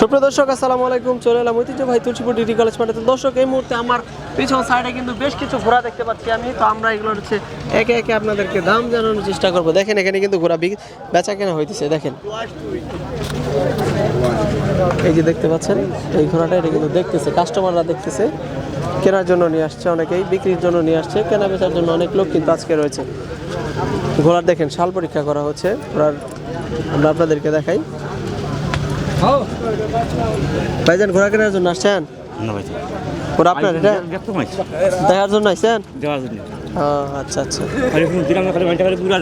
সুপ্রিয় দর্শক, আসসালামু আলাইকুম। চলে এলাম ঐতিহ্যবাহী তুলসীপুর ডিগ্রি কলেজ মাঠে। দর্শক, এই মুহূর্তে আমার পিছন সাইডে কিন্তু বেশ কিছু ঘোড়া দেখতে পাচ্ছি আমি। তো আমরা এগুলো হচ্ছে একে একে আপনাদেরকে দাম জানানোর চেষ্টা করব। দেখেন, এখানে কিন্তু ঘোড়া বেচা কেনা হইতেছে, দেখেন। এই যে দেখতে পাচ্ছেন, এই ঘোড়াটা, এটা কিন্তু দেখতেছে কাস্টমাররা দেখতেছে। কেনার জন্য নিয়ে আসছে অনেকেই, বিক্রির জন্য নিয়ে আসছে, কেনা বেচার জন্য অনেক লোক কিন্তু আজকে রয়েছে। ঘোড়ার, দেখেন, সাল পরীক্ষা করা হচ্ছে। ঘোড়ার, আমরা আপনাদেরকে দেখাই। ভাইজান ঘোড়া কেনার জন্য আসছেন? ওরা আপনার এটা? দেখার জন্য আসছেন? জন্য। আচ্ছা আচ্ছা। খালি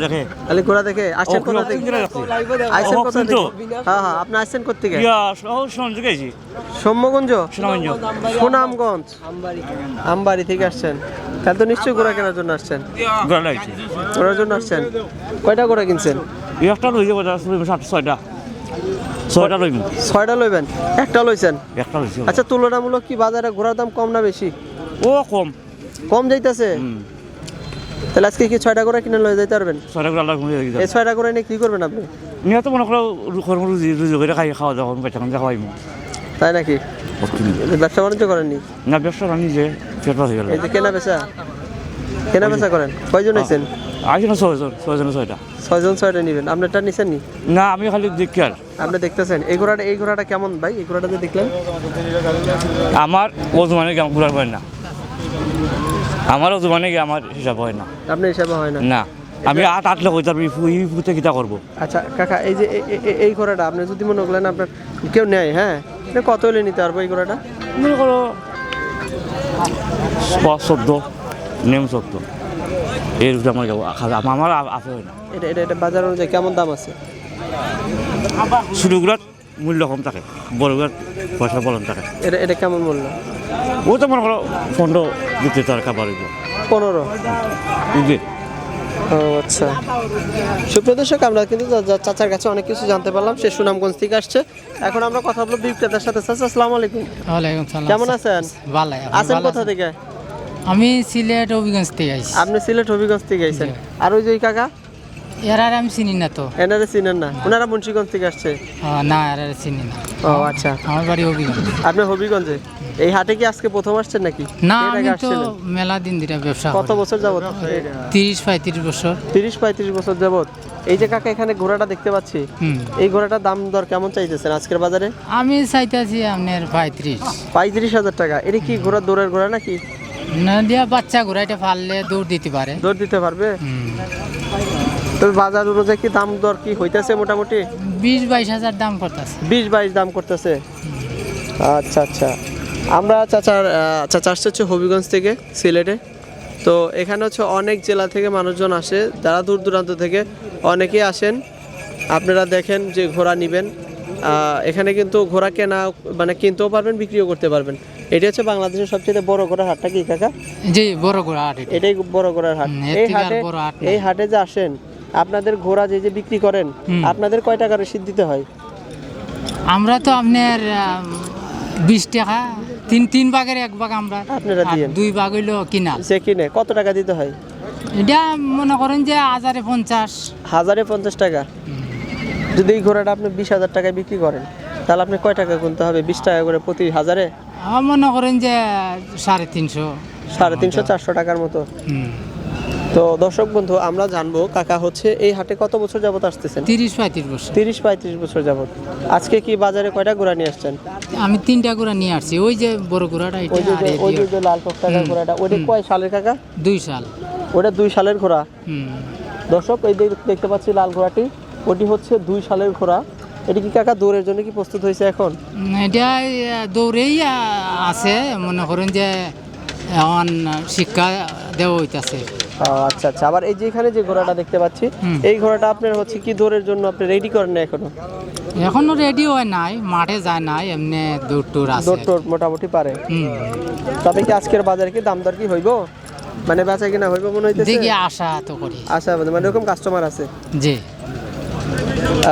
দেখে। ঘোড়া দেখে? আসছেন কোথা থেকে? আসছেন কোথা থেকে? হ্যাঁ হ্যাঁ আপনি আসছেন সৌম্যগঞ্জ? সুনামগঞ্জ। আমবাড়ি থেকে আসছেন। তাহলে তো নিশ্চয়ই ঘোড়া কেনার জন্য আসছেন। ঘোড়ার জন্য আসছেন। কয়টা ঘোড়া কিনছেন? একটা ছয়টা। ছয়টা লইব ছয়টা লইবেন? একটা লইছেন? একটা লইছি আচ্ছা তুলনামূলক কি বাজারে ঘোড়ার দাম কম না বেশি? ও কম। কম যাইতেছে? তাহলে আজকে কি ছয়টা করে কিনে লয়ে যাইতে পারবেন? ছয়টা করে ঘুমিয়ে এই ছয়টা করে নিয়ে কি করবেন আপনি? নিয়ে তো মনে করো কর্ম রুজি রুজি করে খাই খাওয়া দাওয়া পেটা খান খাওয়াই তাই নাকি? ব্যবসা বাণিজ্য করেননি? না ব্যবসা রানি যে পেট হয়ে গেল। এই যে কেনা বেচা। কেনা বেচা করেন? কয়জন আইছেন আইসি না ছয়জন ছয়জন ছয়টা? ছয়জন ছয়টা নিবেন। আপনারটা নিছেন নি? না আমি খালি দেখি আর। আপনি দেখতেছেন। এই ঘোড়াটা এই ঘোড়াটা কেমন ভাই? এই ঘোড়াটা যে দেখলেন? আমার ওজমানে কি আমার পুরার হয় না। আমার ওজমানে আমার হিসাব হয় না। আপনার হিসাবে হয় না? না। আমি আট আট লোক তারপর ই ফুতে কিতা করব। আচ্ছা কাকা এই যে এই ঘোড়াটা আপনি যদি মনে করলেন আপনার কেউ নেয় হ্যাঁ? কত হলে নিতে পারব এই ঘোড়াটা? মনে করো চোদ্দ নেম চোদ্দ। এর উপরে আমার আমার আছে হয় না। এটা এটা এটা বাজার অনুযায়ী কেমন দাম আছে? ছোটোগুলার মূল্য কম থাকে বড়গুলার পয়সা বলন থাকে। এটা এটা কেমন মূল্য? ও তো মনে করো পনেরো দিতে তার খাবার পনেরো? বুঝলি ও আচ্ছা। সুপ্রিয় দর্শক আমরা কিন্তু চাচার কাছে অনেক কিছু জানতে পারলাম সে সুনামগঞ্জ থেকে আসছে। এখন আমরা কথা বলব বিক্রেতার সাথে। চাচা আসসালামু আলাইকুম। ওয়ালাইকুম সালাম কেমন আছেন? ভালো। আছেন কোথা থেকে? আমি সিলেট অভিগঞ্জ থেকে আইছি। আপনি সিলেট হবিগঞ্জ থেকে আইছেন। আর ওই যে ওই কাকা? এর আর আমি চিনি না তো। এনারে চিনেন না। ওনারা মুন্সিগঞ্জ থেকে আসছে। না এর আর চিনি না। ও আচ্ছা। আমার বাড়ি অভিগঞ্জ আপনি হবিগঞ্জে? এই হাটে কি আজকে প্রথম আসছেন নাকি? না আমি তো মেলা দিন ধরে ব্যবসা কত বছর যাবত? তিরিশ পঁয়ত্রিশ বছর। তিরিশ পঁয়ত্রিশ বছর যাবত। এই যে কাকা এখানে ঘোড়াটা দেখতে পাচ্ছি। এই ঘোড়াটার দাম দর কেমন চাইতেছেন আজকের বাজারে? আমি চাইতেছি আপনার পঁয়ত্রিশ। পঁয়ত্রিশ হাজার টাকা। এটা কি ঘোড়া দৌড়ের ঘোড়া নাকি? না দিয়া বাচ্চা ঘুরাইতে পারলে দৌড় দিতে পারে। দৌড় দিতে পারবে? হুম। তবে বাজার অনুযায়ী কি দাম দর কি হইতেছে মোটামুটি? বিশ বাইশ হাজার দাম করতেছে। বিশ বাইশ দাম করতেছে? আচ্ছা আচ্ছা। আমরা চাচার আহ, চাচা আসছে হচ্ছে হবিগঞ্জ থেকে সিলেটে। তো এখানে হচ্ছে অনেক জেলা থেকে মানুষজন আসে যারা দূর দূরান্ত থেকে অনেকেই আসেন। আপনারা দেখেন যে ঘোড়া নেবেন। এখানে কিন্তু ঘোড়া কেনা মানে কিনতেও পারবেন বিক্রিও করতে পারবেন। এটি হচ্ছে বাংলাদেশের সবচেয়ে বড় ঘোড়ার হাটটা কি কাকা? জি বড় ঘোড়া আট এটা। এটাই বড় ঘোড়ার হাট। এই হাটে হাট। এই হাটে যে আসেন আপনাদের ঘোড়া যে যে বিক্রি করেন আপনাদের কয় টাকা রসিদ দিতে হয়? আমরা তো আপনার বিশ টাকা তিন তিন ভাগের এক ভাগ আমরা আপনারা দিয়েন। দুই ভাগ হইল কিনা। সে কিনে কত টাকা দিতে হয়? এটা মনে করেন যে হাজারে পঞ্চাশ। হাজারে পঞ্চাশ টাকা। যদি এই ঘোড়াটা আপনি বিশ হাজার টাকায় বিক্রি করেন তাহলে আপনি কয় টাকা গুনতে হবে? বিশ টাকা করে প্রতি হাজারে? আমার মনে করেন যে সাড়ে তিনশো। সাড়ে তিনশো চারশো টাকার মতো। তো দর্শক বন্ধু আমরা জানব কাকা হচ্ছে এই হাটে কত বছর যাবত আসতেছেন? তিরিশ পঁয়ত্রিশ বছর। তিরিশ পঁয়ত্রিশ বছর যাবত আজকে কি বাজারে কয়টা ঘোড়া নিয়ে আসছেন? আমি তিনটা গুড়া নিয়ে আসছি। ওই যে বড় এটা ওই যে লাল টাকা ঘোড়াটা ওইটা কয় সালের কাকা? দুই সাল। ওটা দুই সালের ঘোড়া। হুম। দর্শক এই যে দেখতে পাচ্ছি লাল ঘোড়াটি ওটি হচ্ছে দুই সালের ঘোড়া। এটি কি কাকা দৌড়ের জন্য কি প্রস্তুত হয়েছে এখন? এটা দৌড়েই আছে মনে করেন যে এখন শিক্ষা দেওয়া হইতাছে। আচ্ছা আচ্ছা। আবার এই যে এখানে যে ঘোড়াটা দেখতে পাচ্ছি এই ঘোড়াটা আপনার হচ্ছে কি দৌড়ের জন্য আপনি রেডি করেন না এখনও? এখনও রেডি হয় নাই মাঠে যায় নাই এমনি দৌড় টৌড় আছে। দৌড় টোড় মোটামুটি পারে। তবে কি আজকের বাজারে কি দাম দর কি হইব? মানে বেচা কিনা হইব মনে হইতেছে? দেখি আশা তো করি। আচ্ছা মানে এরকম কাস্টমার আছে? জি।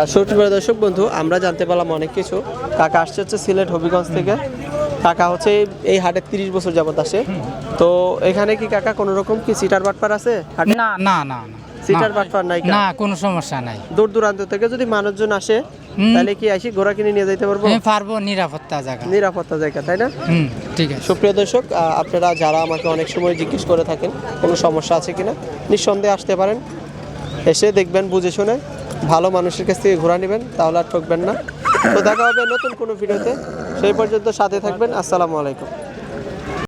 সত্যি দর্শক বন্ধু আমরা জানতে পারলাম অনেক কিছু। কাকা আসছে হচ্ছে সিলেট হবিগঞ্জ থেকে। কাকা হচ্ছে এই- হাটে তিরিশ বছর যাবত আসে। তো এখানে কি কাকা কোনো রকম কি সিটার বাটপার আছে? না না না সিটার বাটপার নাই না কোনো সমস্যা নাই। দূর দূরান্ত থেকে যদি মানুষজন আসে তাহলে কি আসি ঘোড়া কিনে নিয়ে যাইতে পারব? পারব নিরাপত্তা জায়গা। নিরাপত্তা জায়গা তাই না? ঠিক আছে। সুপ্রিয় দর্শক আপনারা যারা আমাকে অনেক সময় জিজ্ঞেস করে থাকেন কোনো সমস্যা আছে কিনা নিঃসন্দেহে আসতে পারেন। এসে দেখবেন বুঝে শুনে। ভালো মানুষের কাছ থেকে ঘোরা নেবেন, তাহলে আর ঠকবেন না। তো দেখা হবে নতুন কোনো ভিডিওতে। সেই পর্যন্ত সাথে থাকবেন। আসসালামু আলাইকুম।